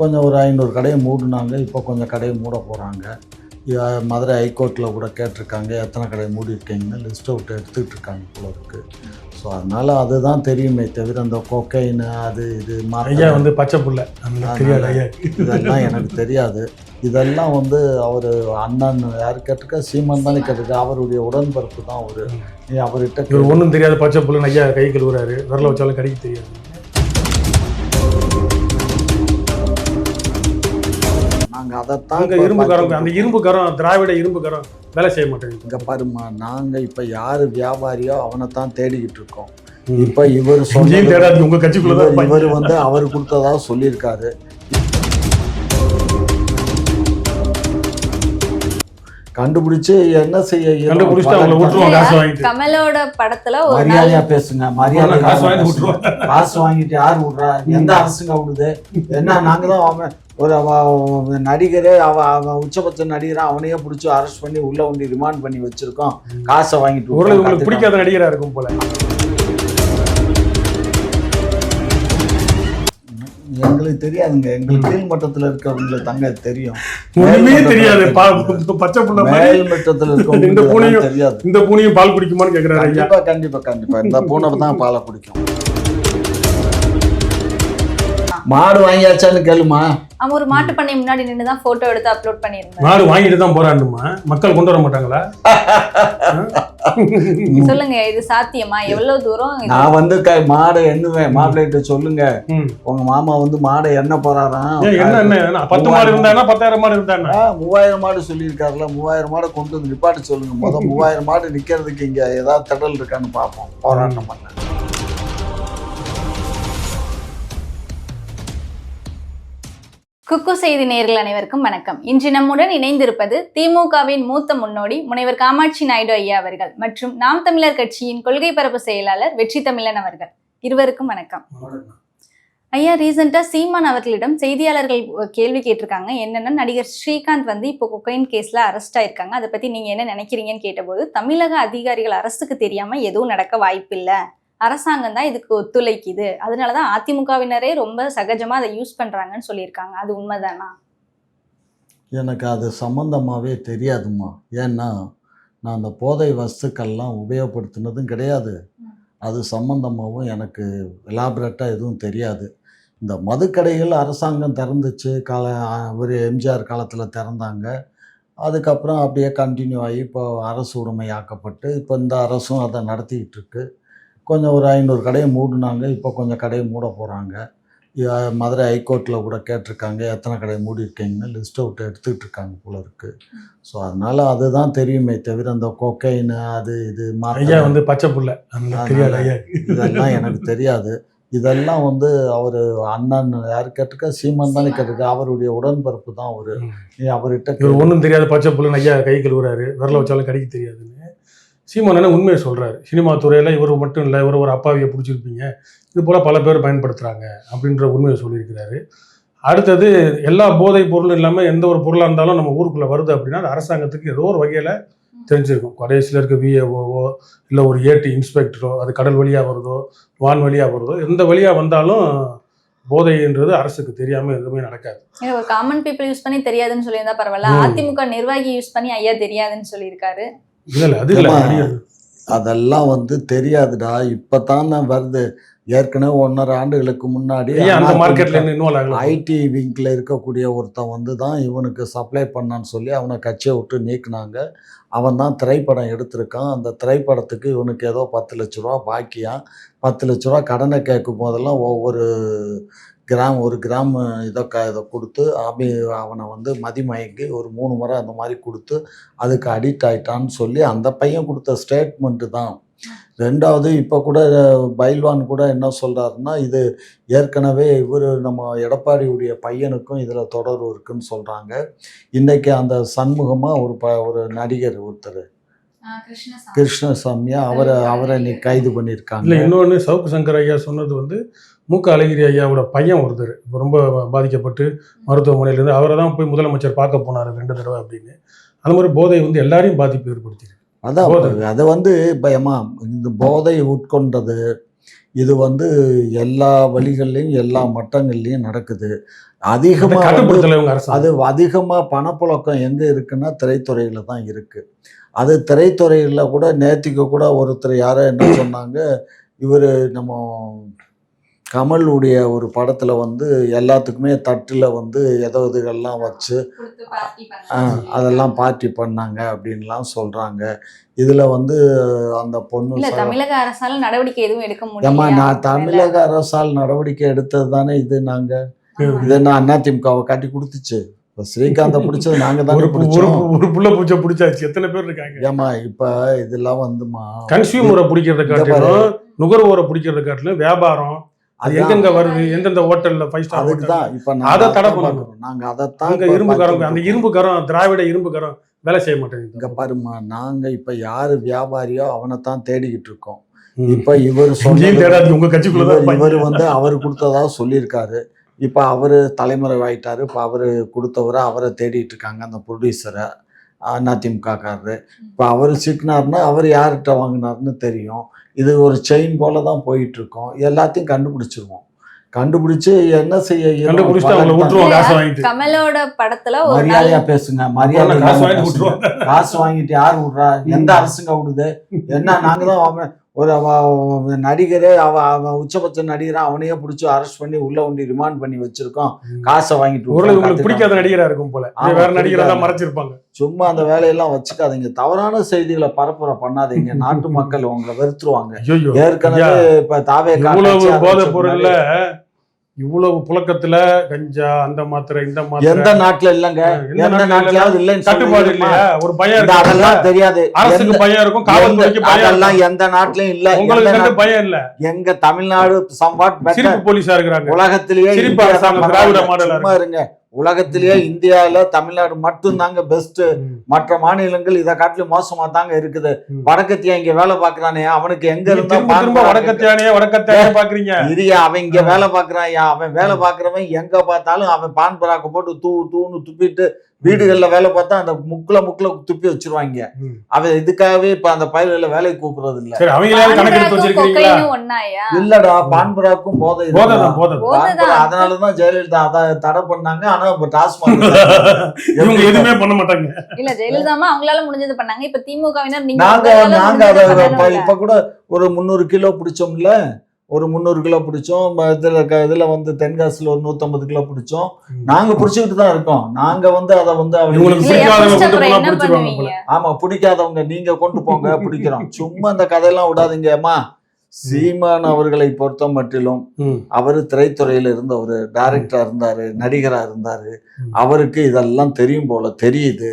கொஞ்சம் ஒரு ஐநூறு கடையை மூடினாங்க. இப்போ கொஞ்சம் கடையை மூட போகிறாங்க மதுரை ஹைகோர்ட்டில் கூட கேட்டிருக்காங்க. எத்தனை கடையை மூடிருக்கீங்கன்னு லிஸ்ட் அவுட் எடுத்துக்கிட்டு இருக்காங்க போல இருக்கு. ஸோ அதனால் அதுதான் தெரியுமே தவிர அந்த கொக்கைன் அது இது ஐயா வந்து பச்சை புள்ள. இதெல்லாம் எனக்கு தெரியாது. இதெல்லாம் வந்து அவர் அண்ணன் யார் கேட்டிருக்கா? சீமான் தானே கேட்டிருக்கா? அவருடைய உடன்பிறப்பு தான் அவர். அவர்கிட்ட ஒன்றும் தெரியாது பச்சை புள்ள ஐயா கை கழுவுறாரு. விரல வச்சாலும் கடிக்க தெரியாது. நாங்கள் அதைத்தான் அங்க இரும்பு கரம் அந்த இரும்பு கரம் திராவிட இரும்பு கரம் வேலை செய்ய மாட்டேங்குது இங்க பாருமா நாங்க இப்ப யாரு வியாபாரியோ அவனை தான் தேடிக்கிட்டு இருக்கோம். இப்ப இவர் இங்கேயும் சொன்னது தேடாது உங்க கட்சிக்குள்ளதான் இவர் இருப்பாங்க. இவர் வந்து அவர் கொடுத்ததா சொல்லியிருக்காரு கண்டுபிடிச்சு என்ன செய்ய கமலோட படத்துல மரியாதையா பேசுங்க மரியாதை காசு வாங்கிட்டு விட்டுருவோம் காசு வாங்கிட்டு யார் விடுறா எந்த அரசுங்க விடுது என்ன நாங்க தான் அவன் ஒரு அவ- நடிகரே அவ அவன் உச்சபட்ச நடிகரை அவனையே பிடிச்சி அரெஸ்ட் பண்ணி உள்ள ஒண்டி ரிமாண்ட் பண்ணி வச்சிருக்கோம். காசை வாங்கிட்டு ஒரு விட்டுறோம். உங்களுக்கு பிடிக்காத நடிகரா இருக்கும் போல. எங்களுக்கு தெரியாதுங்க. எங்களுக்கு கீழ் மட்டத்துல இருக்கிறவங்களுக்கு தங்க தெரியும். ஒண்ணுமே தெரியாது. பச்சை புள்ள மேல் மட்டத்துல இந்த இருக்கவங்களுக்கு பூனையும் தெரியாது. இந்த பூனையும் பால் குடிக்குமான்னு கேக்குறாரு ஐயா. கண்டிப்பா கண்டிப்பா கண்டிப்பா. இந்த பூனை தான் பாலை குடிக்கும். மாடு வாங்கியாச்சான்னு கேளுமா. அவன் ஒரு மாட்டு பண்ணை முன்னாடி நின்று தான் போட்டோ எடுத்து அப்லோட் பண்ணியிருந்தாரு மாடு வாங்கிட்டு தான் போறாண்டுமா மக்கள் கொண்டு வர மாட்டாங்களா? சொல்லுங்க இது சாத்தியமா? எவ்வளவு தூரம் நான் வந்து க மாடை எண்ணுவேன். மாப்பிள்ளைகிட்ட சொல்லுங்க. உங்க மாமா வந்து மாடை எண்ண போறாராம்? என்ன என்ன என்ன? பத்து மாடு இருந்தா பத்தாயிரம் மாடு இருந்தா ஆ, மூவாயிரம் மாடு சொல்லியிருக்காருல. மூவாயிரம் மாடை கொண்டு வந்து நிப்பாட்ட சொல்லுங்க. முதல் மூவாயிரம் மாடு நிக்கிறதுக்கு இங்க ஏதாவது தடல் இருக்கான்னு பார்ப்போம். போராட்டம் பண்ண. குக்கு செய்தி நேர்கள் அனைவருக்கும் வணக்கம். இன்று நம்முடன் இணைந்திருப்பது திமுகவின் மூத்த முன்னோடி முனைவர் காமாட்சி நாயுடு ஐயா அவர்கள் மற்றும் நாம் தமிழர் கட்சியின் கொள்கை பரப்பு செயலாளர் வெற்றி தமிழன் அவர்கள். இருவருக்கும் வணக்கம். ஐயா ரீசெண்டா சீமான் அவர்களிடம் செய்தியாளர்கள் கேள்வி கேட்டிருக்காங்க. என்னன்னா நடிகர் ஸ்ரீகாந்த் வந்து இப்போ கொக்கைன் கேஸ்ல அரெஸ்ட் ஆயிருக்காங்க. அதை பத்தி நீங்க என்ன நினைக்கிறீங்கன்னு கேட்டபோது தமிழக அதிகாரிகள் அரசுக்கு தெரியாம எதுவும் நடக்க வாய்ப்பில்லை. அரசாங்கம் தான் இதுக்கு ஒத்துழைக்குது. அதனாலதான் அதிமுகவினரே ரொம்ப சகஜமா அதை யூஸ் பண்றாங்கன்னு சொல்லியிருக்காங்க. அது உண்மைதானா? எனக்கு அது சம்பந்தமாவே தெரியாதும்மா. ஏன்னா நான் அந்த போதை வஸ்துக்கள்லாம் உபயோகப்படுத்தினதும் கிடையாது. அது சம்பந்தமாகவும் எனக்கு எலாபரேட்டாக எதுவும் தெரியாது. இந்த மதுக்கடைகள் அரசாங்கம் திறந்துச்சு. கால ஒரு எம்ஜிஆர் காலத்தில் திறந்தாங்க. அதுக்கப்புறம் அப்படியே கண்டினியூ ஆகி இப்போ அரசு உடைமையாக்கப்பட்டு இப்போ இந்த அரசும் அதை நடத்திக்கிட்டு இருக்கு. கொஞ்சம் ஒரு ஐநூறு கடையை மூடினாங்க. இப்போ கொஞ்சம் கடையை மூட போகிறாங்க மதுரை ஹைகோர்ட்டில் கூட கேட்டிருக்காங்க. எத்தனை கடையை மூடிருக்கீங்கன்னு லிஸ்ட் அவுட் எடுத்துக்கிட்டு இருக்காங்க போல இருக்கு. ஸோ அதனால் அதுதான் தெரியுமே தவிர அந்த கொக்கைன் அது இது ஐயா மறையா வந்து பச்சை புள்ள. இதெல்லாம் எனக்கு தெரியாது. இதெல்லாம் வந்து அவர் அண்ணன் யார் கேட்டிருக்கா? சீமான் தானே கேட்டிருக்கா? அவருடைய உடன்பிறப்பு தான் அவர். அவர்கிட்ட ஒன்றும் தெரியாது பச்சை புள்ள ஐயா கை கழுவுறாரு. விரல வச்சாலும் கடிக்க தெரியாதுன்னு. சீமான் உண்மையை சொல்றாரு? சினிமா துறையில இவர் மட்டும் இல்லை இவர் ஒரு அப்பாவியை பிடிச்சிருப்பீங்க. இது போல பல பேர் பயன்படுத்துறாங்க அப்படின்ற உண்மையை சொல்லியிருக்கிறாரு. அடுத்தது எல்லா போதைப் பொருளும் இல்லாமல் எந்த ஒரு பொருளாக இருந்தாலும் நம்ம ஊருக்குள்ள வருது அப்படின்னா அரசாங்கத்துக்கு ஏதோ ஒரு வகையில் தெரிஞ்சிருக்கும். கடைசியில் இருக்க விஏஓவோ இல்லை ஒரு ஏடி இன்ஸ்பெக்டரோ அது கடல் வழியாக வருதோ வான் வழியாக வருதோ எந்த வழியாக வந்தாலும் போதைன்றது அரசுக்கு தெரியாமல் எதுவுமே நடக்காது. ஒரு காமன் பீப்புள் யூஸ் பண்ணி தெரியாதுன்னு சொல்லியிருந்தா பரவாயில்ல. அதிமுக நிர்வாகி யூஸ் பண்ணி ஐயா தெரியாதுன்னு சொல்லியிருக்காரு. இல்லை அது அதெல்லாம் வந்து தெரியாதுடா. இப்போ வருது. ஏற்கனவே ஒன்றரை ஆண்டுகளுக்கு முன்னாடி ஐடி விங்கில் இருக்கக்கூடிய ஒருத்தன் வந்து தான் இவனுக்கு சப்ளை பண்ணான்னு சொல்லி அவனை கட்சியை விட்டு நீக்குனாங்க. அவன் தான் திரைப்படம் எடுத்திருக்கான். அந்த திரைப்படத்துக்கு இவனுக்கு ஏதோ பத்து லட்ச ரூபா பாக்கியா பத்து லட்ச ரூபா கடனை கேட்கும் போதெல்லாம் ஒவ்வொரு கிராம் ஒரு கிராம் இதை க இதை கொடுத்து அபி அவனை வந்து மதிமயங்கி ஒரு மூணு முறை அந்த மாதிரி கொடுத்து அதுக்கு அடிக்ட் ஆயிட்டான்னு சொல்லி அந்த பையன் கொடுத்த ஸ்டேட்மெண்ட்டு தான். ரெண்டாவது இப்போ கூட பைல்வான் கூட என்ன சொல்கிறாருன்னா இது ஏற்கனவே இவர் நம்ம எடப்பாடியுடைய பையனுக்கும் இதில் தொடர்பு இருக்குன்னு சொல்கிறாங்க இன்றைக்கி அந்த சண்முகமாக ஒரு ப ஒரு நடிகர் ஒருத்தர். கிருஷ்ணசாமியா அவரை அவரை நீ கைது இல்லை பண்ணியிருக்காங்க இன்னொன்று சவுக்கு சங்கர் ஐயா சொன்னது வந்து மூக்க அழகிரி ஐயாவோட பையன் ஒருத்தர் இப்போ ரொம்ப பாதிக்கப்பட்டு மருத்துவமனையிலேருந்து அவரை தான் போய் முதலமைச்சர் பார்க்க போனார் ரெண்டு தடவை அப்படின்னு. அந்த மாதிரி போதை வந்து எல்லாரையும் பாதிப்பு ஏற்படுத்தியிருக்கு. அதான். அது வந்து பயமா இந்த போதை உட்கொண்டது இது வந்து எல்லா வழிகள்லையும் எல்லா மட்டங்கள்லையும் நடக்குது. அதை அதிகமாக அது அதிகமாக பணப்புழக்கம் எங்கே இருக்குன்னா திரைத்துறையில் தான் இருக்குது அது திரைத்துறையில் கூட நேத்திக்கு கூட ஒருத்தர் யாரோ என்ன சொன்னாங்க இவர் நம்ம கமலுடைய ஒரு படத்தில் வந்து எல்லாத்துக்குமே தட்டில் வந்து ஏதோ இதுகள்லாம் வச்சு அதெல்லாம் பார்ட்டி பண்ணாங்க அப்படின்லாம் சொல்கிறாங்க இதில் வந்து அந்த பொண்ணு தமிழக அரசால நடவடிக்கை எதுவும் எடுக்க ஏம்மா முடியல நான் தமிழக அரசால் நடவடிக்கை எடுத்தது தானே இது நாங்கள் இது நான் அதிமுகவை காட்டி கொடுத்துச்சு. இப்போ ஸ்ரீகாந்தை பிடிச்சது நாங்கள் தானே பிடிச்சோம். ஒரு புள்ள பூச்சை பிடிச்சாச்சு. எத்தனை பேர் இருக்காங்க? ஏம்மா இப்போ இதெல்லாம் வந்துமா கன்சியூமரை பிடிக்கிறத. காட்டிலும் நுகர்வோரை பிடிக்கிறத காட்டிலும் வியாபாரம் அது. எங்கெங்க வருது எந்தெந்த ஹோட்டல்ல ஃபைவ் ஸ்டார் அதுக்கு தான் இப்போ அதை தடை பண்ணணும். நாங்கள் அதைத்தான் இரும்பு கரம் பார்த்துட்டு அந்த. இரும்பு கரம் திராவிட இரும்பு கரம் வேலை செய்ய இங்க மாட்டேங்குது பாருமா நாங்க இப்ப யாரு வியாபாரியோ அவனை தான் தேடிக்கிட்டு இருக்கோம். இப்ப இவர் சொன்னது உங்க இருப்பாங்க. இவர் வந்து அவர் கொடுத்ததா சொல்லியிருக்காரு இப்ப அவரு தலைமுறை ஆயிட்டாரு இப்ப அவரு கொடுத்தவரை அவரை தேடிட்டு இருக்காங்க அந்த ப்ரொடியூசரை அதிமுகக்காரரு இப்ப அவர் சிக்கினார்னா அவர் யார்கிட்ட வாங்கினார்னு தெரியும் இது ஒரு செயின் போல தான் போயிட்டு இருக்கோம் எல்லாத்தையும் கண்டுபிடிச்சிருவோம். கண்டுபிடிச்சு என்ன செய்ய கமலோட படத்துல மரியாதையா பேசுங்க மரியாதை காசு வாங்கிட்டு யார் விடுறா எந்த அரசுங்க விடுது என்ன நாங்க தான் ஒரு நடிகரே அவ அவன் உச்சபட்ச நடிகரை அவனையே பிடிச்சி அரெஸ்ட் பண்ணி உள்ள ஒண்டி ரிமாண்ட் பண்ணி வச்சிருக்கோம். காசை வாங்கிட்டு உங்களுக்கு பிடிக்காத. நடிகரா இருக்கும் போல. வேற நடிகரை தான். மறைச்சிருப்பாங்க. சும்மா அந்த வேலையெல்லாம் வச்சுக்காதீங்க. தவறான செய்திகளை பரப்புரை பண்ணாதீங்க. நாட்டு மக்கள் உங்களை வெறுத்துருவாங்க. ஏற்கனவே இப்ப தாவே போதை பொருள்ல இவ்வளவு புழக்கத்துல கஞ்சா அந்த மாத்திரை இந்த எந்த மாத்திரை நாட்டுல இல்லங்க? எந்த எந்த நாட்டுல நாட்டுலயாவது இல்லைன்னு கட்டுப்பாடு. இல்லையா? ஒரு பயம் அதெல்லாம் தெரியாது. அரசுக்கு எந்த- பயம் இருக்கும் காவல்துறைக்கு எந்த- பயம் அதெல்லாம் இருக்கும். எந்த நாட்டிலயும் இல்ல. உங்களுக்கு எந்த பயம் இல்ல. எங்க தமிழ்நாடு சம்பாட் சிரிப்பு போலீஸா இருக்கிறாங்க. உலகத்திலேயே சிரிப்பு அரசாங்கம் திராவிட. மாடலா இருங்க. உலகத்திலேயே இந்தியால தமிழ்நாடு மட்டும் தாங்க பெஸ்ட். மற்ற மாநிலங்கள் இதை காட்டிலும் மோசமா தாங்க இருக்குது. வடக்கத்தியா இங்க வேலை பாக்குறானே அவனுக்கு எங்க இருந்தா வடக்கத்தியானே வடக்கத்தியானே பாக்குறீங்க. இரியா அவன் இங்க வேலை பாக்குறான் அவன் வேலை பாக்குறவன் எங்க பார்த்தாலும் அவன் பான் பராக்க போட்டு தூ தூன்னு துப்பிட்டு வீடுகள்ல வேலை பார்த்தா அந்த முக்குல முக்குல துப்பி வச்சிருவாங்க. ம். அவன் இதுக்காகவே இப்ப அந்த பயல்களை வேலைக்கு கூப்பிடுறது இல்ல. இல்லடா பான்பராக்கும் போதை. அதனாலதான் ஜெயலலிதா அதை தடை பண்ணாங்க. ஆனா இப்ப டாஸ்மாக் இவங்க எதுவுமே பண்ண மாட்டாங்க. இல்ல ஜெயலலிதாமா அவங்களால முடிஞ்சது பண்ணாங்க. இப்ப திமுகவினர் நீங்க நாங்க. இப்ப கூட ஒரு முந்நூறு கிலோ பிடிச்சோம்ல. ஒரு முந்நூறு கிலோ பிடிச்சோம் இதுல இதுல வந்து தென்காசில ஒரு நூத்தம்பது கிலோ பிடிச்சோம் ம். நாங்க பிடிச்சிக்கிட்டு தான் இருக்கோம் நாங்க வந்து அதை வந்து இல்லையா, பிடிக்காதவங்க பிடிச்ச கொண்டு போங்க பிடிக்கிறோம் சும்மா இந்த கதையெல்லாம் விடாதீங்க அம்மா சீமான் அவர்களை பொறுத்த மட்டிலும். அவர் திரைத்துறையில இருந்த ஒரு டைரக்டரா இருந்தாரு நடிகரா இருந்தாரு. அவருக்கு இதெல்லாம் தெரியும் போல தெரியுது.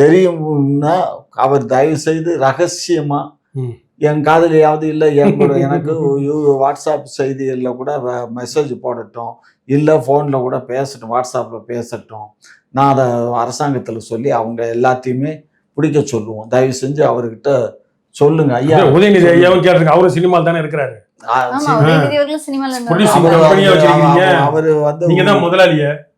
தெரியும்னா அவர் தயவு செய்து ரகசியமா. என் காதலியாவது இல்லை என் கூட எனக்கு யூ- வாட்ஸ்அப் செய்திகளில் கூட மெசேஜ் போடட்டும். இல்லை ஃபோனில் கூட பேசட்டும் வாட்ஸ்அப்பில் பேசட்டும். நான் அதை அரசாங்கத்தில் சொல்லி அவங்க எல்லாத்தையுமே பிடிக்க சொல்லுவோம். தயவு செஞ்சு அவர்கிட்ட சொல்லுங்க. ஐயா உதயநிதி ஐயாவும் கேட்டிருக்க அவரும் சினிமாவில் தானே இருக்கிறாரு. அவரு வந்து நீங்க தான் முதலாளிய.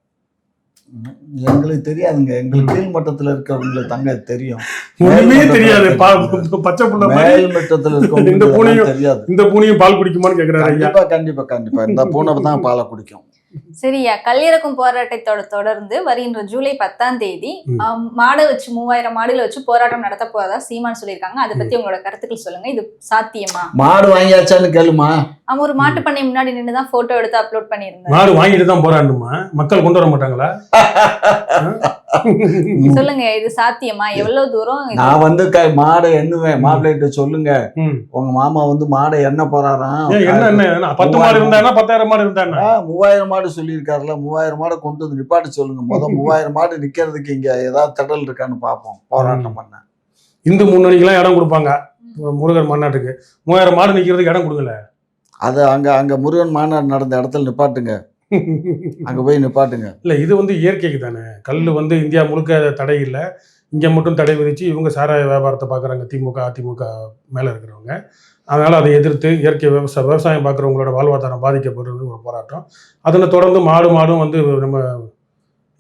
எங்களுக்கு தெரியாதுங்க. எங்களுக்கு கீழ் மட்டத்தில் இருக்கிறவங்களுக்கு தங்க தெரியும். ஒண்ணுமே தெரியாது. பச்சை புள்ள மேல் மட்டத்தில் இந்த பூனையும் தெரியாது. இந்த பூனையும் பால் குடிக்குமான்னு கேக்குறாரு ஐயா. கண்டிப்பா கண்டிப்பா கண்டிப்பா. இந்த பூனை தான் பாலை குடிக்கும். சரியா. கல்லிறக்கும் போராட்டத்தோட தொடர்ந்து வருகின்ற ஜூலை பத்தாம் தேதி மாடை வச்சு மூவாயிரம் மாடுகளை வச்சு போராட்டம் நடத்த போறதா சீமான் சொல்லியிருக்காங்க. அதை பத்தி உங்களோட கருத்துக்கள் சொல்லுங்க. இது சாத்தியமா? மாடு வாங்கியாச்சான்னு கேளுமா. அவன் ஒரு மாட்டு பண்ணை முன்னாடி நின்று தான் போட்டோ எடுத்து அப்லோட் பண்ணியிருந்தாரு மாடு வாங்கிட்டு தான் போராடணுமா? மக்கள் கொண்டு வர மாட்டாங்களா? சொல்லுங்க இது சாத்தியமா? எவ்வளவு தூரம் நான் வந்து க- மாடை எண்ணுவேன். மாப்பிள்ளைகிட்ட சொல்லுங்க. உங்க மாமா வந்து மாடை எண்ண போறாராம். என்ன என்ன என்ன? பத்து மாடு இருந்தானா பத்தாயிரம் மாடு இருந்தானா ஆ, மூவாயிரம் மாடு சொல்லியிருக்காருல. மூவாயிரம் மாடை கொண்டு வந்து நிப்பாட்டி சொல்லுங்க. முத மூவாயிரம் மாடு நிக்கிறதுக்கு இங்க ஏதாவது தடல் இருக்கான்னு பார்ப்போம் போராட்டம் பண்ண. இந்து முன்னணிக்கெல்லாம் இடம் கொடுப்பாங்க. முருகர் மாநாட்டுக்கு. மூவாயிரம் மாடு நிக்கிறதுக்கு இடம் கொடுங்கல அது அங்க அங்க முருகன் மாநாடு நடந்த இடத்துல நிப்பாட்டுங்க. அங்கே போய் நிப்பாட்டுங்க இல்லை இது வந்து இயற்கைக்கு தானே. கல் வந்து இந்தியா முழுக்க தடை இல்லை. இங்கே மட்டும் தடை விதிச்சு இவங்க சாராய வியாபாரத்தை பார்க்குறாங்க திமுக அதிமுக மேலே இருக்கிறவங்க. அதனால் அதை எதிர்த்து இயற்கை விவசாய விவசாயம் பார்க்குறவங்களோட வாழ்வாதாரம் பாதிக்கப்படுறது ஒரு போராட்டம். அதனை தொடர்ந்து மாடு மாடும் வந்து நம்ம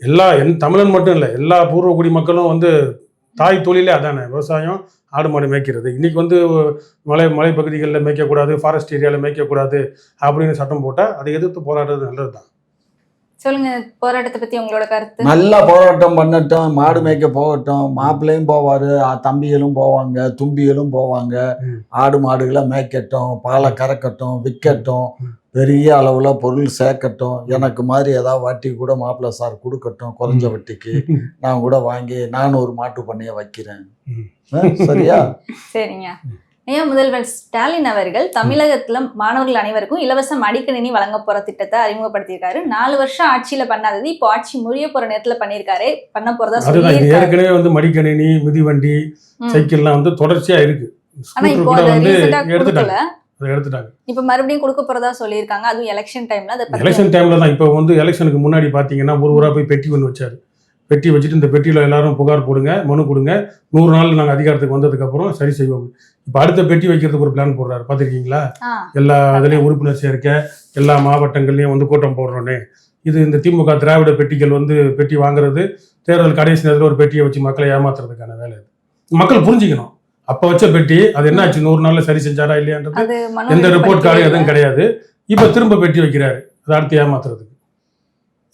எல்லா என் தமிழன் மட்டும் இல்லை எல்லா பூர்வ குடி மக்களும் வந்து தாய் தொழிலே அதானே விவசாயம் ஆடு மாடு மேய்க்கிறது. இன்னைக்கு வந்து மலை மலை பகுதிகளில் மேய்க்கக்கூடாது ஃபாரஸ்ட் ஏரியாவில் மேய்க்கக்கூடாது அப்படின்னு சட்டம் போட்டால் அதை எதிர்த்து போராடுறது நல்லது தான் சொல்லுங்க போராட்டத்தை பத்தி உங்களோட கருத்து. நல்லா போராட்டம் பண்ணட்டும் மாடு மேய்க்க போகட்டும் மாப்பிள்ளையும் போவாரு தம்பிகளும் போவாங்க தும்பிகளும் போவாங்க. ஆடு மாடுகளை மேய்க்கட்டும் பாலை கறக்கட்டும் விற்கட்டும். பெரிய அளவுல பொருள் சேர்க்கட்டும். எனக்கு மாதிரி ஏதாவது வட்டி கூட மாப்பிள்ளை சார் கொடுக்கட்டும் குறைஞ்ச வட்டிக்கு. நான் கூட வாங்கி நானும் ஒரு மாட்டு பண்ணைய வைக்கிறேன். சரியா? சரிங்க. ஐயா முதல்வர் ஸ்டாலின் அவர்கள் தமிழகத்துல மாணவர்கள் அனைவருக்கும் இலவச மடிக்கணினி வழங்க போற திட்டத்தை அறிமுகப்படுத்தியிருக்காரு. நாலு வருஷம் ஆட்சியில பண்ணாதது இப்போ ஆட்சி முடிய போற நேரத்துல பண்ணியிருக்காரு. பண்ண இது சொல்லியிருக்காரு. ஏற்கனவே வந்து மடிக்கணினி மிதிவண்டி. சைக்கிள்லாம் வந்து தொடர்ச்சியா இருக்கு. ஆனா ஸ்கூட்டர் இப்போ எடுத்துட்டாங்க. எடுத்துட்டாங்க. இப்ப மறுபடியும் கொடுக்க போறதா சொல்லியிருக்காங்க. அதுவும் எலெக்ஷன் டைம்ல எலெக்ஷன் டைம்ல தான். இப்போ வந்து எலெக்ஷனுக்கு முன்னாடி பார்த்தீங்கன்னா ஒரு ஊரா போய் பெட்டி ஒன்று வச்சாரு. பெட்டி வச்சுட்டு இந்த பெட்டியில் எல்லாரும் புகார் போடுங்க மனு கொடுங்க. நூறு நாள் நாங்கள் அதிகாரத்துக்கு வந்ததுக்கப்புறம் சரி செய்வோம். இப்போ அடுத்த பெட்டி வைக்கிறதுக்கு ஒரு பிளான் போடுறாரு. பார்த்துருக்கீங்களா? எல்லா இதுலேயும் உறுப்பினர் சேர்க்க எல்லா மாவட்டங்கள்லையும் வந்து கூட்டம் போடுறோன்னே. இது இந்த திமுக திராவிட பெட்டிகள் வந்து பெட்டி வாங்குறது தேர்தல் கடைசி நேரத்தில் ஒரு பெட்டியை வச்சு மக்களை ஏமாத்துறதுக்கான வேலை இது. மக்கள் புரிஞ்சுக்கணும். அப்போ வச்ச பெட்டி அது என்னாச்சு? நூறு நாள்ல சரி செஞ்சாரா இல்லையான்றது எந்த ரிப்போர்ட் படிக்கவே எதுவும். கிடையாது. இப்போ திரும்ப பெட்டி வைக்கிறாரு. அதை அடுத்து ஏமாத்துறதுக்கு.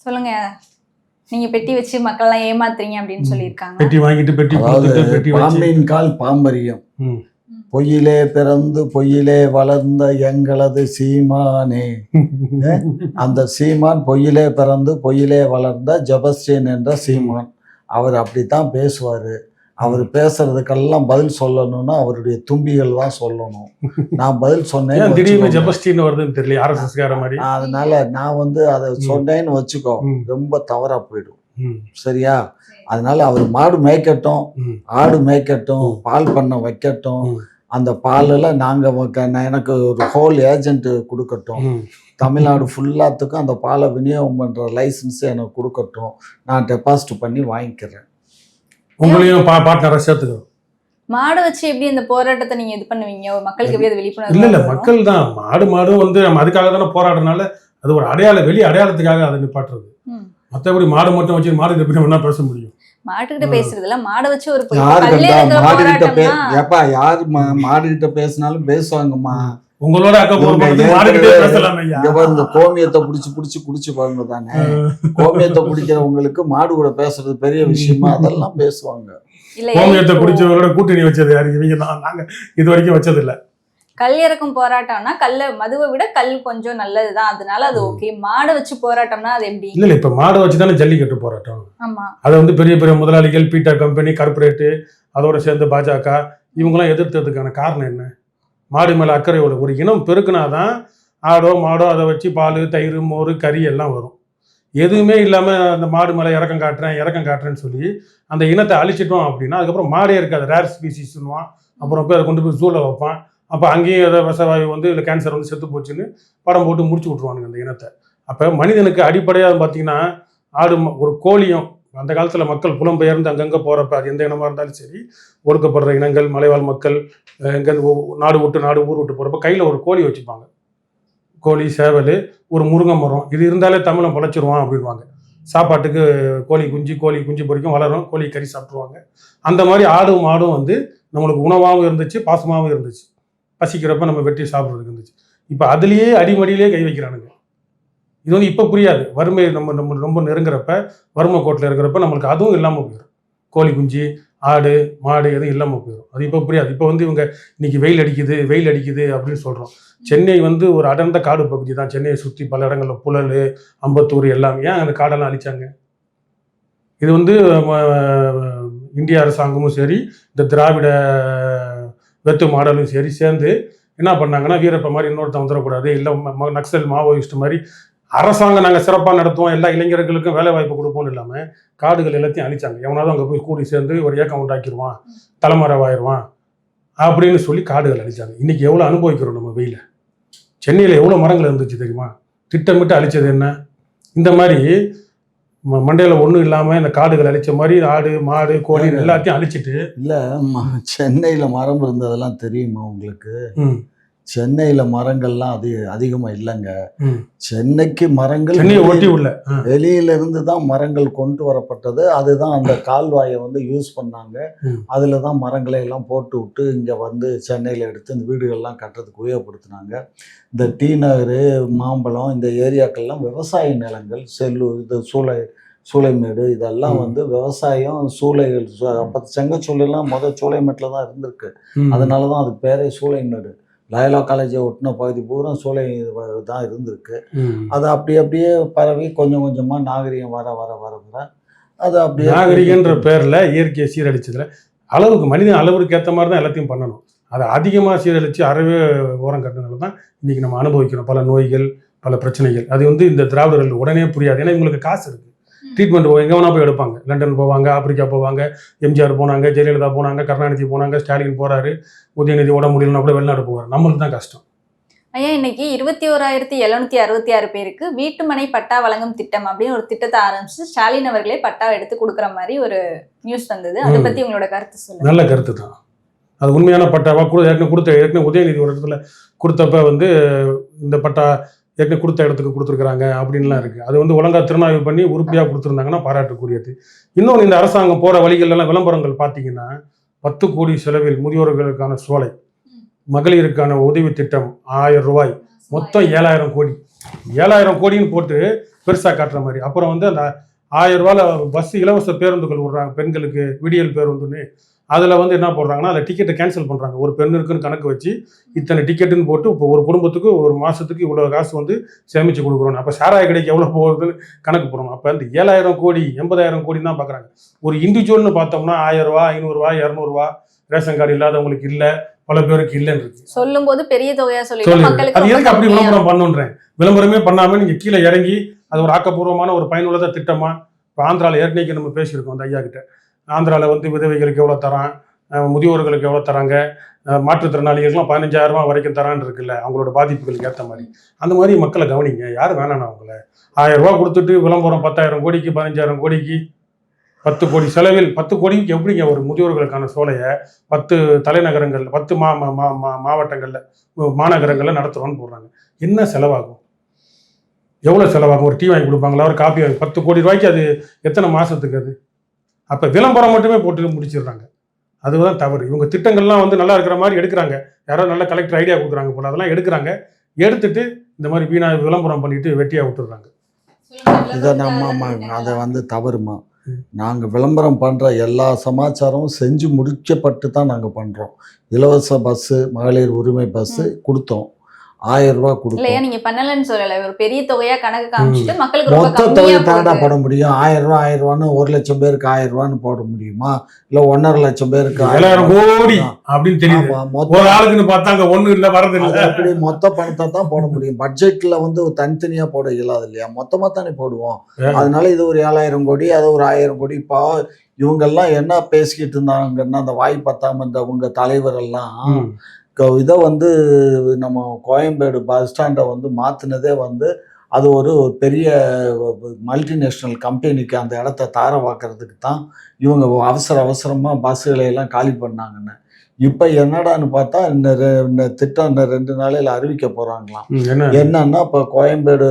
சொல்லுங்க. நீங்க பெட்டி வச்சு மக்கள் எல்லாம் ஏமாத்துறீங்க அப்படின்னு சொல்லியிருக்காங்க. பெட்டி வாங்கிட்டு பெட்டி கொடுத்துட்டு பெட்டி வச்சு பாம்பின் கால் பாம்பரியம். ம். பொய்யிலே பிறந்து பொய்யிலே வளர்ந்த எங்களது சீமானே. அந்த சீமான் பொய்யிலே பிறந்து பொய்யிலே வளர்ந்த ஜபஸ்டீன் என்ற சீமான். அவர் அப்படித்தான் பேசுவார். அவர் பேசுறதுக்கெல்லாம் பதில் சொல்லணும்னா அவருடைய தும்பிகள் தான் சொல்லணும். நான் பதில் சொன்னேன் திடீர்னு ஜபஸ்டின்னு வருதுன்னு தெரியல ஆர்எஸ்எஸ் கார மாதிரி? அதனால நான் வந்து அதை சொன்னேன்னு வச்சுக்கோ. ரொம்ப தவறா போயிடும். சரியா? அதனால அவர் மாடு மேய்க்கட்டும் ஆடு மேய்க்கட்டும் பால் பண்ண வைக்கட்டும். அந்த பாலில் நாங்கள் எனக்கு ஒரு ஹோல் ஏஜென்ட் கொடுக்கட்டும். தமிழ்நாடு ஃபுல்லாத்துக்கும் அந்த பாலை விநியோகம் பண்ணுற லைசன்ஸ் எனக்கு கொடுக்கட்டும். நான் டெபாசிட் பண்ணி வாங்கிக்கிறேன். உங்களையும் பா பார்ட்னரா சேர்த்துக்கிறோம் மாடு வச்சு எப்படி இந்த போராட்டத்தை நீங்க இது பண்ணுவீங்க மக்களுக்கு எப்படி அது விழிப்புணர்வு இல்ல இல்ல? மக்கள் தான் மாடு மாடு வந்து நம்ம அதுக்காக தானே போராடுறதுனால அது ஒரு அடையாள வெளி அடையாளத்துக்காக அதை நிப்பாட்டுறது ம். மற்றபடி மாடு மட்டும் வச்சு மாடு எப்படி வேணா பேச முடியும் மாட்டுக்கிட்ட ம். பேசுறது இல்ல மாடை வச்சு ஒரு யாரு கண்டா இருக்கிற மாடுகிட்ட பே ஏப்பா யார் மா- மாடுகிட்ட பேசினாலும் பேசுவாங்கம்மா உங்களோட அக்கா இவங்க போறது மாடுகிட்டே ஏற்கனவே பேசலாம் ஐயா. இங்க பாரு இந்த கோமியத்தை புடிச்சு புடிச்சு குடிச்சு பாருங்க தானே. கோமியத்தை குடிக்கிறவங்களுக்கு மாடு கூட பேசுறது பெரிய விஷயமா அதெல்லாம் பேசுவாங்க. இல்ல கோமியத்தை இப்போ குடிச்சவங்களோட கூட்டணி வச்சது யாரு? இவங்க தான் நாங்க இது வரைக்கும் வச்சது இல்ல கல் இறக்கும் போராட்டம்னா கல்ல மதுவை விட கல் கொஞ்சம் நல்லதுதான். அதனால அது ஓகே. மாடை வச்சு போராட்டம்னா அது எப்படி? இல்ல இப்ப மாடு வச்சு தானே ஜல்லிக்கட்டு போராட்டம். ஆமா. அதை வந்து பெரிய பெரிய முதலாளிகள் பீட்டா கம்பெனி கார்ப்பரேட்டு அதோட சேர்ந்து பாஜக இவங்கெல்லாம் எதிர்த்ததுக்கான காரணம் என்ன? மாடு மேலே அக்கறை உள்ள ஒரு இனம் பெருக்குனாதான் ஆடோ மாடோ அதை வச்சு பால் தயிர் மோர் கறி எல்லாம் வரும். எதுவுமே இல்லாமல் அந்த மாடு மேலே இறக்கம் காட்டுறேன் இறக்கம் காட்டுறேன்னு சொல்லி அந்த இனத்தை அழிச்சிட்டோம் அப்படின்னா அதுக்கப்புறம் மாடே இருக்காது. ரேர் ஸ்பீசிஸ்னுவான் அப்புறம் போய் அதை கொண்டு போய் ஜூவில் வைப்பான். அப்போ அங்கேயும் ஏதோ விஷவாயு வந்து இல்லை கேன்சர் வந்து செத்து போச்சுன்னு படம் போட்டு முடிச்சு விட்ருவானுங்க அந்த இனத்தை. அப்போ மனிதனுக்கு அடிப்படையாக பார்த்தீங்கன்னா ஆடு ஒரு கோழியும் அந்த காலத்தில் மக்கள் புலம்பெயர்ந்து அங்கங்கே போகிறப்ப அது எந்த இனமாக இருந்தாலும் சரி ஒடுக்கப்படுற இனங்கள் மலைவாழ் மக்கள் எங்கேருந்து நாடு விட்டு நாடு ஊர் விட்டு போகிறப்ப கையில் ஒரு கோழி வச்சுப்பாங்க. கோழி சேவல் ஒரு முருங்கை மரம் இது இருந்தாலே தமிழை பொழைச்சிருவான் அப்படின்வாங்க சாப்பாட்டுக்கு கோழி குஞ்சு கோழி குஞ்சு பொறிக்கும் வளரும் கோழி கறி சாப்பிட்ருவாங்க அந்த மாதிரி ஆடும் மாடும் வந்து நம்மளுக்கு உணவாகவும் இருந்துச்சு பாசமாகவும் இருந்துச்சு. பசிக்கிறப்ப நம்ம வெட்டி சாப்பிட்றதுக்கு இருந்துச்சு. இப்போ அதுலேயே அடிமடியிலே கை வைக்கிறானுங்க. இது வந்து இப்போ புரியாது. வறுமை நம்ம நம்ம ரொம்ப நெருங்குறப்ப வறுமை கோட்டில் இருக்கிறப்ப நம்மளுக்கு அதுவும் இல்லாமல் போயிடும் கோழி குஞ்சு ஆடு மாடு எதுவும் இல்லாமல் போயிடும் அது இப்போ புரியாது. இப்போ வந்து இவங்க இன்னைக்கு வெயில் அடிக்குது வெயில் அடிக்குது அப்படின்னு சொல்கிறோம் சென்னை வந்து ஒரு அடர்ந்த காடு பகுதி தான். சென்னையை சுற்றி பல இடங்களில் புழல் அம்பத்தூர் எல்லாமே. ஏன் அந்த காடெல்லாம் அழிச்சாங்க? இது வந்து இந்திய அரசாங்கமும் சரி இந்த திராவிட வெத்து மாடலும் சரி சேர்ந்து என்ன பண்ணாங்கன்னா வீரப்ப மாதிரி இன்னொருத்தன் வந்துடக்கூடாது. இல்லை நக்சல் மாவோயிஸ்ட் மாதிரி அரசாங்கம் நாங்கள் சிறப்பாக நடத்துவோம் எல்லா இளைஞர்களுக்கும் வேலை வாய்ப்பு கொடுப்போம்னு இல்லாமல் காடுகள் எல்லாத்தையும் அழிச்சாங்க. எவனாவது அங்கே போய் கூடி சேர்ந்து ஒரு இயக்கம் உண்டாக்கிடுவான் தலைமறைவாயிருவான் அப்படின்னு சொல்லி காடுகள் அழிச்சாங்க. இன்னைக்கு எவ்வளோ அனுபவிக்கிறோம் நம்ம வெயில? சென்னையில் எவ்வளோ மரங்கள் இருந்துச்சு தெரியுமா? திட்டமிட்டு அழிச்சது என்ன? இந்த மாதிரி மண்டையில ஒன்றும் இல்லாமல் இந்த காடுகள் அழிச்ச மாதிரி ஆடு மாடு கோழி எல்லாத்தையும் அழிச்சிட்டு இல்லை சென்னையில் மரம் இருந்ததெல்லாம் தெரியுமா உங்களுக்கு? சென்னையில் மரங்கள்லாம் அது அதிகமாக இல்லைங்க. சென்னைக்கு மரங்கள் ஒட்டி உள்ள. வெளியில இருந்து தான் மரங்கள் கொண்டு வரப்பட்டது அதுதான் அந்த கால்வாயை வந்து யூஸ் பண்ணாங்க. அதில் தான் மரங்களை எல்லாம் போட்டு விட்டு இங்கே வந்து சென்னையில் எடுத்து இந்த வீடுகள்லாம் கட்டுறதுக்கு உபயோகப்படுத்தினாங்க இந்த டி நகர் மாம்பழம் இந்த ஏரியாக்கள்லாம் விவசாய நிலங்கள் செல்லூர் இது சூளை சூளைமேடு இதெல்லாம். வந்து விவசாயம் சூளைகள் சு- அப்போ செங்கச்சூளைலாம் முதல் சூளைமேட்டில் தான் இருந்திருக்கு. அதனால தான் அதுக்கு பேரே சூளைமேடு லயலா காலேஜை ஒட்டின பகுதி பூரா சூளை தான் இருந்திருக்கு. அது அப்படி அப்படியே பரவி கொஞ்சம் கொஞ்சமா நாகரிகம் வர வர வர வர அது அப்படியே நாகரிகன்ற பேர்ல இயற்கையை சீரழிச்சதுல அளவுக்கு மனிதன் அளவுக்கு ஏற்ற மாதிரி தான் எல்லாத்தையும் பண்ணணும். அதை அதிகமாக சீரழிச்சு அறவே ஓரம் கட்டினால தான் இன்னைக்கு நம்ம அனுபவிக்கிறோம் பல நோய்கள் பல பிரச்சனைகள். அது வந்து இந்த திராவிடர்கள் உடனே புரியாது. ஏன்னா இவங்களுக்கு காசு இருக்கு. ட்ரீட்மெண்ட் எங்கே வேணா போய் எடுப்பாங்க. லண்டன் போவாங்க ஆப்பிரிக்கா போவாங்க எம்ஜிஆர் போனாங்க ஜெயலலிதா போனாங்க கருணாநிதி போனாங்க ஸ்டாலின் போறாரு உதயநிதி உடம்பு முடியலன்னா கூட வெளிநாடு போவார். நம்மளுக்கு தான் கஷ்டம். ஐயா இன்னைக்கு இருபத்தி ஓராயிரத்தி எழுநூத்தி அறுபத்தி ஆறு பேருக்கு வீட்டுமனை பட்டா வழங்கும் திட்டம் அப்படின்னு ஒரு திட்டத்தை ஆரம்பிச்சு ஸ்டாலின் அவர்களே பட்டா எடுத்து கொடுக்குற மாதிரி ஒரு நியூஸ் வந்தது. அதை. பத்தி உங்களோட கருத்து சொல்லுங்க. நல்ல கருத்து தான். அது உண்மையான பட்டாவா? கூட ஏற்கனவே கொடுத்த ஏற்கனவே உதயநிதி ஒரு இடத்துல கொடுத்தப்ப வந்து இந்த பட்டா ஏற்கனவே கொடுத்த இடத்துக்கு கொடுத்துருக்குறாங்க அப்படின்லாம் இருக்குது அது வந்து ஒழுங்காக திருநாய்வு பண்ணி உருப்படியாக கொடுத்துருந்தாங்கன்னா பாராட்டுக்குரியது. இன்னொன்று இந்த அரசாங்கம் போகிற வழிகளெல்லாம் விளம்பரங்கள் பார்த்தீங்கன்னா பத்து கோடி செலவில் முதியோர்களுக்கான சோலை மகளிருக்கான உதவி திட்டம் ஆயிரம் ரூபாய் மொத்தம் ஏழாயிரம் கோடி. ஏழாயிரம் கோடின்னு போட்டு பெருசாக காட்டுற மாதிரி. அப்புறம் வந்து அந்த ஆயிரம் ரூபாயில் பஸ் இலவச பேருந்துகள் விடுறாங்க பெண்களுக்கு விடியல் பேருந்துன்னு. அதில் வந்து என்ன போடுறாங்கன்னா அதில் டிக்கெட்டை கேன்சல் பண்ணுறாங்க ஒரு பெண்ணுக்குன்னு கணக்கு வச்சு இத்தனை டிக்கெட்டுன்னு போட்டு இப்போ ஒரு குடும்பத்துக்கு ஒரு மாதத்துக்கு இவ்வளோ காசு வந்து சேமித்து கொடுக்குறோம் அப்போ சாராய கடைக்கு எவ்வளோ போகுதுன்னு கணக்கு போடணும் அப்போ இந்த ஏழாயிரம் கோடி எண்பதாயிரம் கோடி தான் பார்க்குறாங்க ஒரு இண்டிவிஜுவல்னு பார்த்தோம்னா ஆயிரம் ரூபா ஐநூறுரூவா இரநூறுவா ரேஷன் கார்டு இல்லாதவங்களுக்கு இல்லை பல பேருக்கு இல்லைன்னு இருக்கு. சொல்லும் போது பெரிய தொகையா சொல்லி அது எதுக்கு அப்படி விளம்பரம் பண்ணுன்றேன். விளம்பரமே பண்ணாம நீங்க கீழே இறங்கி அது ஒரு ஆக்கப்பூர்வமான ஒரு பயனுள்ளத திட்டமா இப்போ ஆந்திரால ஏற்கனவே நம்ம பேசியிருக்கோம் அந்த ஐயா கிட்ட. ஆந்திராவில் வந்து விதவைகளுக்கு எவ்வளோ தரான் முதியோர்களுக்கு எவ்வளோ தராங்க அஹ் மாற்றுத்திறனாளிகளுக்குலாம் பதினஞ்சாயிரம் ரூபா வரைக்கும் தரான்னு இருக்குல்ல அவங்களோட பாதிப்புகளுக்கு ஏற்ற மாதிரி. அந்த மாதிரி மக்களை கவனிங்க யார் வேணாம் அவங்கள. ஆயிரம் ரூபா கொடுத்துட்டு விளம்பரம் பத்தாயிரம் கோடிக்கு பதினஞ்சாயிரம் கோடிக்கு பத்து கோடி செலவில் பத்து கோடிக்கு எப்படிங்க ஒரு முதியோர்களுக்கான சோலையை பத்து தலைநகரங்கள் பத்து மா மா- மா- மா- மாநகரங்களில் நடத்துகிறோன்னு போடுறாங்க. என்ன செலவாகும்? எவ்வளோ செலவாகும்? ஒரு டீ வாங்கி கொடுப்பாங்களா? ஒரு காப்பி வாங்கி பத்து கோடி ரூபாய்க்கு அது எத்தனை மாதத்துக்கு அது? அப்போ விளம்பரம் மட்டுமே போட்டு முடிச்சிடுறாங்க. அதுதான் தவறு. இவங்க திட்டங்கள்லாம் வந்து நல்லா இருக்கிற மாதிரி எடுக்கிறாங்க. யாரோ நல்ல கலெக்டர் ஐடியா கொடுக்குறாங்க போல. அதெல்லாம் எடுக்கிறாங்க. எடுத்துட்டு இந்த மாதிரி வீணா விளம்பரம் பண்ணிட்டு வெட்டியாக விட்டுடுறாங்க. இதை நம்ம ம- அதை வந்து தவறுமா. நாங்கள் விளம்பரம் பண்ணுற எல்லா சமாச்சாரமும் செஞ்சு முடிக்கப்பட்டு தான் நாங்கள் பண்ணுறோம் இலவச பஸ்ஸு மகளிர் உரிமை பஸ்ஸு கொடுத்தோம். ஆயிரம் ரூபாய் இல்லையா? கொடுத்தோம் நீங்க பண்ணலன்னு சொல்லல. ஒரு பெரிய தொகையா கணக்கு காமிச்சிட்டு மக்களுக்கு ரொம்ப மொத்த கம்மியா தொகை தாண்டா. போட முடியும். ஆயிரம் ரூபா ஆயிரம் ரூபான்னு ஒரு லட்சம் பேருக்கு ஆயிரம் ரூபான்னு போட முடியுமா? இல்லை ஒன்றரை லட்சம் பேருக்கு ஆயிரம் ஏழாயிரம் ரூபாய். கோடி அப்படின்னு பார்த்தாங்க ஒண்ணு இல்ல வரது இல்ல. மொத்த பணத்தை தான் போட முடியும்? பட்ஜெட்ல வந்து தனித்தனியா போட இயலாது இல்லையா? மொத்தமா தானே போடுவோம். அதனால இது ஒரு ஏழாயிரம் கோடி அது ஒரு ஆயிரம் கோடி. இப்போ இவங்கெல்லாம் என்ன பேசிக்கிட்டு இருந்தாங்கன்னா அந்த வாய் பத்தாம இந்த உங்க தலைவர் எல்லாம் இதை வந்து நம்ம கோயம்பேடு பஸ் ஸ்டாண்டை வந்து மாத்தினதே வந்து அது ஒரு பெரிய மல்டிநேஷ்னல் கம்பெனிக்கு அந்த இடத்த தார வாக்குறதுக்கு தான் இவங்க அவசர அவசரமாக பஸ்ஸுகளை எல்லாம் காலி பண்ணாங்கன்னு. இப்போ என்னடான்னு பார்த்தா இந்த திட்டம் இந்த ரெண்டு நாளையில் அறிவிக்க போகிறாங்களாம் என்னன்னா இப்போ கோயம்பேடு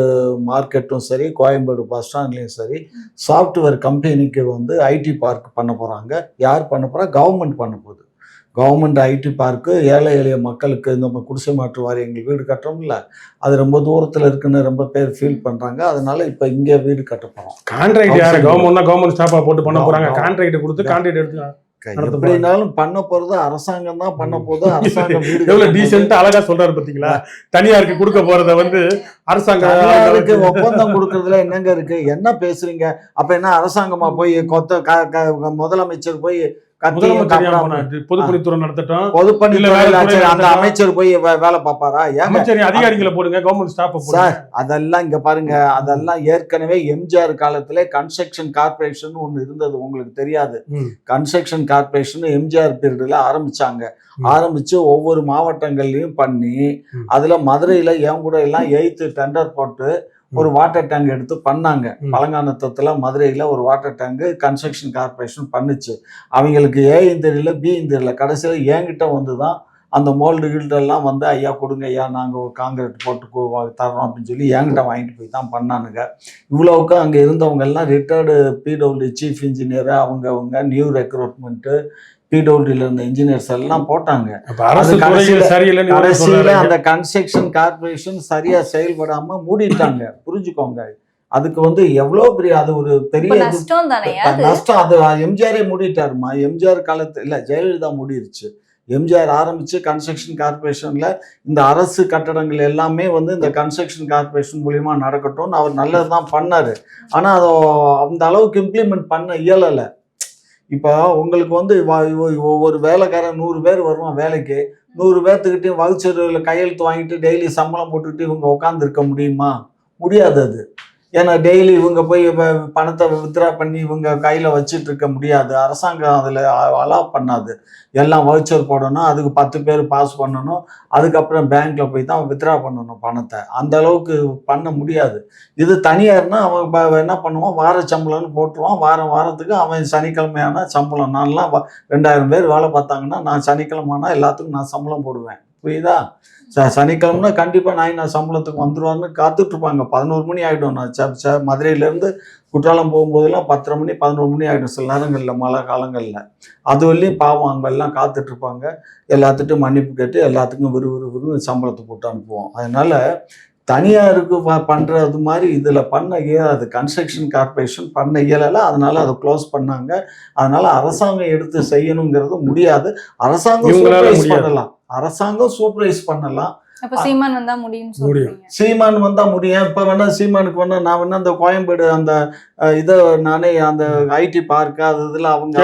மார்க்கெட்டும் சரி கோயம்பேடு பஸ் ஸ்டாண்ட்லேயும் சரி சாஃப்ட்வேர் கம்பெனிக்கு வந்து ஐடி பார்க் பண்ண போகிறாங்க யார் பண்ண போகிறா கவர்மெண்ட் பண்ண போகுது. கவர்மெண்ட் ஐடி பார்க்கு ஏழை எளிய மக்களுக்கு இந்த குடிசை மாற்று வாரியங்கள் வீடு கட்டுறோம்ல அது ரொம்ப தூரத்தில் இருக்குன்னு ரொம்ப பேர் ஃபீல் பண்ணுறாங்க அதனால இப்போ இங்கே வீடு கட்ட போகிறோம் கான்ட்ராக்ட் யாரு? அவசியம் கவர்மெண்ட்னா கவர்மெண்ட் ஸ்டாஃபா போட்டு பண்ண போறாங்க. ஆமா. கான்ட்ராக்ட் கொடுத்து கான்ட்ராக்ட் எடுத்து எப்படினாலும் பண்ண போகிறது அரசாங்கம் தான் பண்ண போகுது அரசாங்கம் வீடு எவ்வளவு. டீசெண்டா அழகா சொல்றாரு பாத்தீங்களா? தனியாருக்கு கொடுக்க போறத வந்து அரசாங்கம் ஒப்பந்தம் கொடுக்கறதுல என்னங்க இருக்கு? என்ன பேசுறீங்க? அப்ப என்ன அரசாங்கமா போய் கொத்த முதலமைச்சர் போய் பொதுப்பணித்துறை நடத்தட்டும். இல்ல, வேற பொதுப்பணித்துறையில துறை சரி, அந்த. அமைச்சர் போய் வேலை பார்ப்பாரா? அமைச்சர் அதிகாரிகளை போடுங்க கவர்மெண்ட் ஸ்டாஃப் சார் அதெல்லாம் இங்க பாருங்க அதெல்லாம் ஏற்கனவே எம்ஜிஆர் காலத்துல கன்ஸ்ட்ரக்ஷன் கார்பரேஷன் ஒண்ணு இருந்தது உங்களுக்கு தெரியாது. கன்ஸ்ட்ரக்ஷன் கார்பரேஷன் எம்ஜிஆர் பீரியட்ல ஆரம்பிச்சாங்க. ஆரம்பிச்சு ஒவ்வொரு மாவட்டங்கள்லயும் பண்ணி. அதுல மதுரையில என் கூட எல்லாம் எயித்து டெண்டர் போட்டு ஒரு வாட்டர் டேங்க் எடுத்து பண்ணாங்க. பழங்கானத்தத்துல மதுரையில ஒரு வாட்டர் டேங்க் கன்ஸ்ட்ரக்ஷன் கார்பரேஷன் பண்ணுச்சு. அவங்களுக்கு ஏ தெரியல பி தெரியல. கடைசியில் என்கிட்ட வந்து தான் அந்த மோல்டு கில்டெல்லாம் வந்து ஐயா கொடுங்க ஐயா நாங்கள் காங்கிரீட் போட்டு தர்றோம் அப்படின்னு சொல்லி என்கிட்ட வாங்கிட்டு போய் தான் பண்ணானுங்க. இவ்வளவுக்கு அங்கே இருந்தவங்க எல்லாம் ரிட்டையர்டு பிடபிள்யூ சீஃப் இன்ஜினியர் அவங்க அவங்க நியூ ரெக்ரூட்மெண்ட்டு பிடபிள்யூல இருந்த இன்ஜினியர்ஸ் எல்லாம் போட்டாங்க. கடைசியில-. அந்த கன்ஸ்ட்ரக்ஷன் கார்பரேஷன் சரியா செயல்படாம மூடிட்டாங்க. புரிஞ்சுக்கோங்க. அதுக்கு வந்து எவ்வளவு பெரிய அது ஒரு பெரிய நஷ்டம் தானேயா அது நஷ்டம். அது எம்ஜிஆரே மூடிட்டாருமா? எம்ஜிஆர் காலத்து இல்ல ஜெயலலிதா மூடிருச்சு. எம்ஜிஆர் ஆரம்பிச்சு கன்ஸ்ட்ரக்ஷன் கார்பரேஷன்ல இந்த அரசு கட்டடங்கள் எல்லாமே வந்து இந்த கன்ஸ்ட்ரக்ஷன் கார்பரேஷன் மூலியமா நடக்கட்டும்னு அவர் நல்லதுதான் பண்ணாரு. ஆனா அதை அந்த அளவுக்கு இம்ப்ளிமெண்ட் பண்ண இயலலை. இப்போ உங்களுக்கு வந்து ஒவ்வொரு வேலைக்காரன் நூறு பேர் வருவான் வேலைக்கு நூறு பேர்த்துக்கிட்டையும் வகுச்சரில் கையெழுத்து வாங்கிட்டு டெய்லி சம்பளம் போட்டுக்கிட்டு இவங்க உட்காந்துருக்க முடியுமா? முடியாது அது. ஏன்னா டெய்லி இவங்க போய் பணத்தை வித்ரா பண்ணி இவங்க கையில் வச்சுட்டு இருக்க முடியாது. அரசாங்கம் அதில் அலா பண்ணாது. எல்லாம் வவுச்சர் போடணும் அதுக்கு பத்து பேர் பாஸ் பண்ணணும் அதுக்கப்புறம் பேங்க்கில் போய் தான் வித்ரா பண்ணணும் பணத்தை. அந்த அளவுக்கு பண்ண முடியாது. இது தனியார்னா அவன் என்ன பண்ணுவான்? வார சம்பளம்னு போட்டுருவான். வாரம் வாரத்துக்கு அவன் சனிக்கிழமையான சம்பளம். நான்லாம் ரெண்டாயிரம் பேர் வேலை பார்த்தாங்கன்னா நான் சனிக்கிழமைனா எல்லாத்துக்கும் நான் சம்பளம் போடுவேன். புரியுதா? ச சனிக்கிழமைனா கண்டிப்பாக நான் நான் சம்பளத்துக்கு வந்துருவான்னு காத்துட்டு இருப்பாங்க பதினோரு மணி ஆகிடும் நான் ச ச மதுரையிலேருந்து குற்றாலம் போகும்போதெல்லாம் பத்தரை மணி பதினோரு மணி ஆகிடும் சில நேரங்களில் மழை காலங்களில். அது வரலையும் பாவம் அங்கே எல்லாம் காத்துட்டு இருப்பாங்க எல்லாத்துட்டும் மன்னிப்பு கேட்டு எல்லாத்துக்கும் விறு விறு விறு சம்பளத்தை போட்டு அனுப்புவோம். அதனால தனியாருக்கு ப- பண்றது மாதிரி இதில் பண்ண இயலாது. கன்ஸ்ட்ரக்ஷன் கார்பரேஷன் பண்ண இயலலை அதனால அதை க்ளோஸ் பண்ணாங்க. அதனால அரசாங்கம் எடுத்து செய்யணுங்கிறது முடியாது. அரசாங்கம். பண்ணலாம். அரசாங்கம் சூப்பர்வைஸ் பண்ணலாம். சீமான் வந்தா சொல்றீங்க. சீமான் வந்தா முடியும். இப்போ வேணா சீமானுக்கு வேணா நான் வேணா அந்த கோயம்பேடு அந்த இதை நானே அந்த ஐடி பார்க் அது இதில் அவங்க.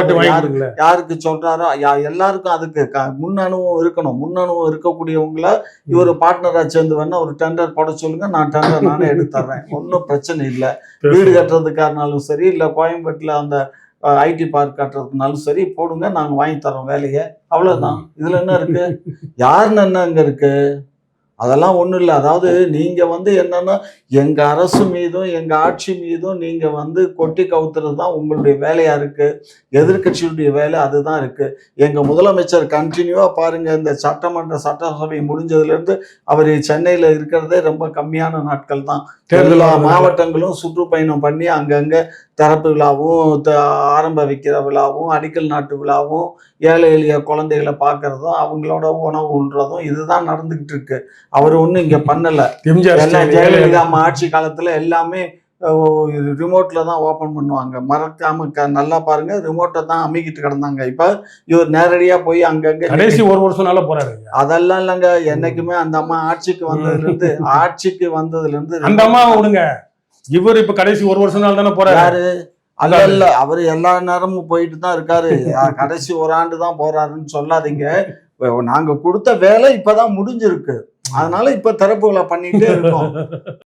யாருக்கு சொல்றாரோ யா- எல்லாருக்கும் அதுக்கு க- முன் அனுபவம் இருக்கணும். முன் அனுபவம் இருக்கக்கூடியவங்கள இவர் பார்ட்னரா சேர்ந்து வேணா ஒரு டெண்டர் போட சொல்லுங்க. நான் டெண்டர் நானே எடுத்து தர்றேன் ஒன்றும் பிரச்சனை இல்லை. வீடு கட்டுறதுக்காருனாலும் சரி இல்லை கோயம்பேட்டில் அந்த ஐடி பார்க் கட்டுறதுக்குனாலும் சரி போடுங்க நாங்கள் வாங்கி தரோம் வேலையை. அவ்வளோதான் இதில் என்ன இருக்கு? யாருன்னு என்ன அங்கே இருக்கு? அதெல்லாம் ஒன்றும் இல்லை. அதாவது நீங்கள் வந்து என்னன்னா எங்கள் அரசு மீதும் எங்கள் ஆட்சி மீதும் நீங்கள் வந்து கொட்டி கவுத்துறது தான் உங்களுடைய வேலையாக இருக்குது எதிர்க்கட்சியுடைய வேலை அதுதான் இருக்குது எங்கள் முதலமைச்சர் கண்டினியூவாக பாருங்கள் இந்த சட்டமன்ற சட்டசபை முடிஞ்சதுலேருந்து அவர் சென்னையில் இருக்கிறதே ரொம்ப கம்மியான நாட்கள் தான். எல்லா. மாவட்டங்களும் சுற்றுப்பயணம் பண்ணி அங்கங்கே திறப்பு விழாவும் த- ஆரம்ப வைக்கிற விழாவும் அடிக்கல் நாட்டு விழாவும் ஏழை எளிய குழந்தைகளை பார்க்கறதும் அவங்களோட உணவு உண்றதும் இதுதான் நடந்துகிட்டு இருக்கு. அவர் ஒன்றும் இங்கே பண்ணல. எம்ஜிஆர் ஜெயலலிதா அம்மா ஆட்சி காலத்துல எல்லாமே ரிமோட்ல தான் ஓபன் பண்ணுவாங்க. மறக்காம நல்லா பாருங்க. ரிமோட்டை தான் அமுக்கிட்டு கிடந்தாங்க. இப்ப இவர் நேரடியா போய் அங்கங்க கடைசி ஒரு வருஷம் நாள போறாரு அதெல்லாம் இல்லைங்க. என்னைக்குமே அந்த அம்மா ஆட்சிக்கு வந்ததுல இருந்து ஆட்சிக்கு வந்ததுல இருந்து அந்த அம்மாவை விடுங்க. இவர் இப்ப கடைசி ஒரு வருஷம் நாள் தானே போறாரு. யாரு? அல்ல இல்ல அவரு எல்லா நேரமும் போயிட்டு தான் இருக்காரு. கடைசி ஒரு ஆண்டு தான் போறாருன்னு சொல்லாதீங்க. நாங்க கொடுத்த வேலை இப்பதான் முடிஞ்சிருக்கு. அதனால இப்ப திறப்புகளை பண்ணிட்டு இருக்கோம்.